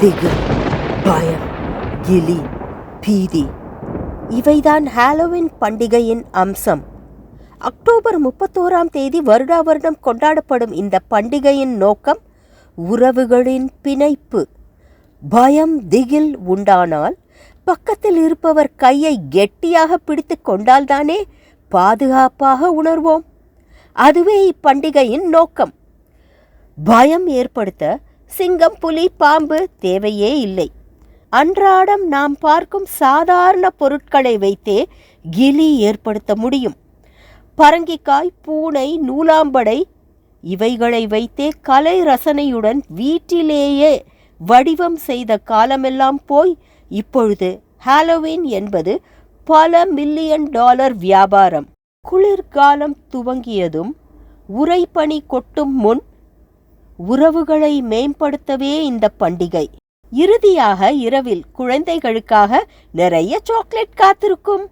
திகில் பயம் கிலி பீதி. இவைதான் ஹாலோவின் பண்டிகையின் அம்சம். அக்டோபர் முப்பத்தோராம் தேதி வருடா வருடம் கொண்டாடப்படும் இந்த பண்டிகையின் நோக்கம் உறவுகளின் பிணைப்பு. பயம் திகில் உண்டானால் பக்கத்தில் இருப்பவர் கையை கெட்டியாக பிடித்து கொண்டால்தானே பாதுகாப்பாக உணர்வோம். அதுவே இப்பண்டிகையின் நோக்கம். பயம் ஏற்படுத்த சிங்கம் புலி பாம்பு தேவையே இல்லை. அன்றாடம் நாம் பார்க்கும் சாதாரண பொருட்களை வைத்தே கிலி ஏற்படுத்த முடியும். பரங்கிக்காய் பூனை நூலாம்படை இவைகளை வைத்தே கலை ரசனையுடன் வீட்டிலேயே வடிவம் செய்த காலமெல்லாம் போய் இப்பொழுது ஹாலோவீன் என்பது பல மில்லியன் டாலர் வியாபாரம். குளிர்காலம் துவங்கியதும் உறைபனி கொட்டும் முன் உறவுகளை மேம்படுத்தவே இந்த பண்டிகை. இறுதியாக இரவில் குழந்தைகளுக்காக நிறைய சாக்லேட் காத்திருக்கும்.